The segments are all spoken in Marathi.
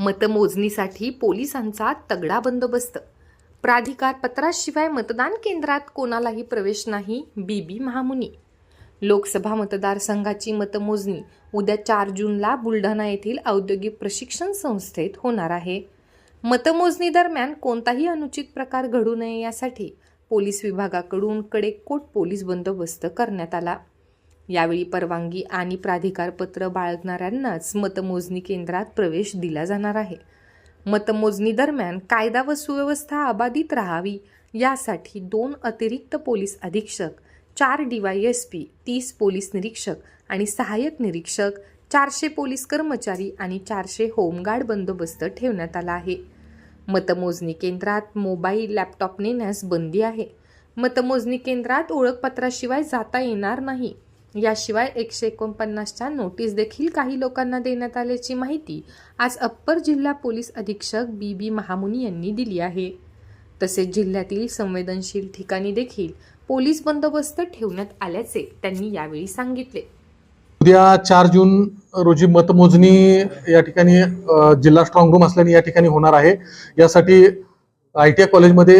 मतमोजणीसाठी पोलिसांचा तगडा बंदोबस्त. प्राधिकार पत्राशिवाय मतदान केंद्रात कोणालाही प्रवेश नाही बी बी महामुनी. लोकसभा मतदारसंघाची मतमोजणी उद्या चार जूनला बुलढाणा येथील औद्योगिक प्रशिक्षण संस्थेत होणार आहे. मतमोजणी दरम्यान कोणताही अनुचित प्रकार घडू नये यासाठी पोलीस विभागाकडून कडेकोट पोलीस बंदोबस्त करण्यात आला. यावेळी परवानगी आणि प्राधिकारपत्र बाळगणाऱ्यांनाच मतमोजणी केंद्रात प्रवेश दिला जाणार आहे. मतमोजणी दरम्यान कायदा व सुव्यवस्था अबाधित राहावी यासाठी दोन अतिरिक्त पोलीस अधीक्षक चार डीवायएसपी तीस पोलीस निरीक्षक आणि सहाय्यक निरीक्षक चारशे पोलीस कर्मचारी आणि चारशे होमगार्ड बंदोबस्त ठेवण्यात आला आहे. मतमोजणी केंद्रात मोबाईल लॅपटॉप नेण्यास बंदी आहे. मतमोजणी केंद्रात ओळखपत्राशिवाय जाता येणार नाही. याशिवाय एकशे एकोणपन्नासच्या नोटीस देखील काही लोकांना देण्यात आल्याची माहिती आज अप्पर जिल्हा पोलीस अधीक्षक बी बी महामुनी यांनी दिली आहे. तसेच जिल्ह्यातील संवेदनशील ठिकाणी देखील पोलीस बंदोबस्त ठेवण्यात आल्याचे त्यांनी यावेळी सांगितले. उद्या चार जून रोजी मतमोजणी या ठिकाणी जिल्हा स्ट्रॉंग रूम असल्याने या ठिकाणी होणार आहे. यासाठी आय टी आय कॉलेजमध्ये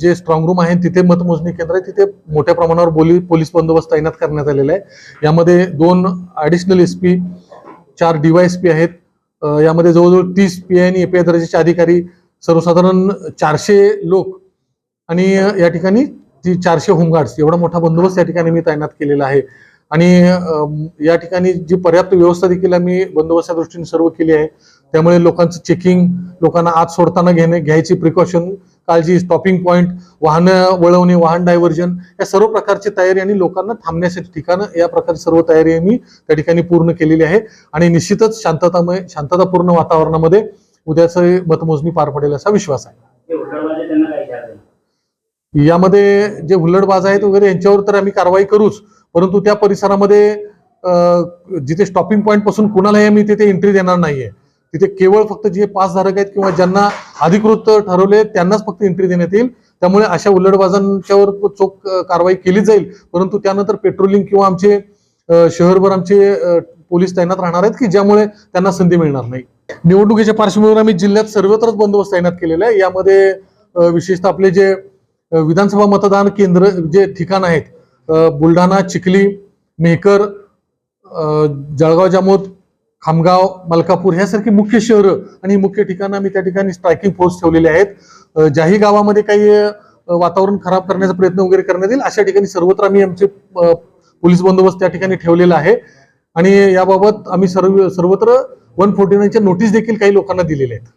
जे स्ट्रॉंग रूम आहे तिथे मतमोजणी केंद्र आहे. तिथे मोठ्या प्रमाणावर बोली पोलीस बंदोबस्त तैनात करण्यात आलेला आहे. यामध्ये दोन ॲडिशनल एस पी चार डीवायएस पी आहेत. यामध्ये जवळजवळ तीस पी आय आणि एपीआय दर्जाचे अधिकारी सर्वसाधारण चारशे लोक आणि या ठिकाणी ती चारशे होमगार्ड्स. एवढा मोठा बंदोबस्त या ठिकाणी मी तैनात केलेला आहे. आणि या ठिकाणी जी पर्याप्त व्यवस्था देखील आम्ही बंदोबस्ता दृष्टीने सर्व केली आहे. त्यामुळे लोकांचं चेकिंग लोकांना आत सोडताना घेणे घ्यायची प्रिकॉशन काळजी स्टॉपिंग पॉईंट वाहनं वळवणे वाहन डायव्हर्जन या सर्व प्रकारची तयारी आणि लोकांना थांबण्यासाठी ठिकाणं या प्रकारची सर्व तयारी आम्ही त्या ठिकाणी पूर्ण केलेली आहे. आणि निश्चितच शांततामय शांततापूर्ण वातावरणामध्ये उद्याचं मतमोजणी पार पडेल असा विश्वास आहे. यामध्ये जे हुल्लडबाज आहेत वगैरे यांच्यावर तर आम्ही कारवाई करूच परंतु त्या परिसरामध्ये जिथे स्टॉपिंग पॉईंटपासून कुणालाही आम्ही तिथे एंट्री देणार नाहीये. तिथे केवळ फक्त जे पासधारक आहेत किंवा ज्यांना अधिकृत ठरवले त्यांनाच फक्त एंट्री देण्यात येईल. त्यामुळे अशा उल्लडबाजांच्यावर चोख कारवाई केली जाईल. परंतु त्यानंतर पेट्रोलिंग किंवा आमचे शहरभर आमचे पोलीस तैनात राहणार आहेत की ज्यामुळे त्यांना संधी मिळणार नाही. निवडणुकीच्या पार्श्वभूमीवर आम्ही जिल्ह्यात सर्वत्रच बंदोबस्त तैनात केलेला आहे. यामध्ये विशेषतः आपले जे विधानसभा मतदान केंद्र जे ठिकाण आहेत बुलढाणा चिखली मेहकर जळगाव जामोद खामगाव मलकापूर ह्यासारखी मुख्य शहरं आणि मुख्य ठिकाणं आम्ही त्या ठिकाणी स्ट्रायकिंग फोर्स ठेवलेले आहेत. ज्याही गावामध्ये काही वातावरण खराब करण्याचा प्रयत्न वगैरे करण्यात येईल अशा ठिकाणी सर्वत्र आम्ही आमचे पोलीस बंदोबस्त त्या ठिकाणी ठेवलेला आहे. आणि याबाबत आम्ही सर्व सर्वत्र वन फोर्टी नाईनच्या नोटीस देखील काही लोकांना दिलेल्या आहेत.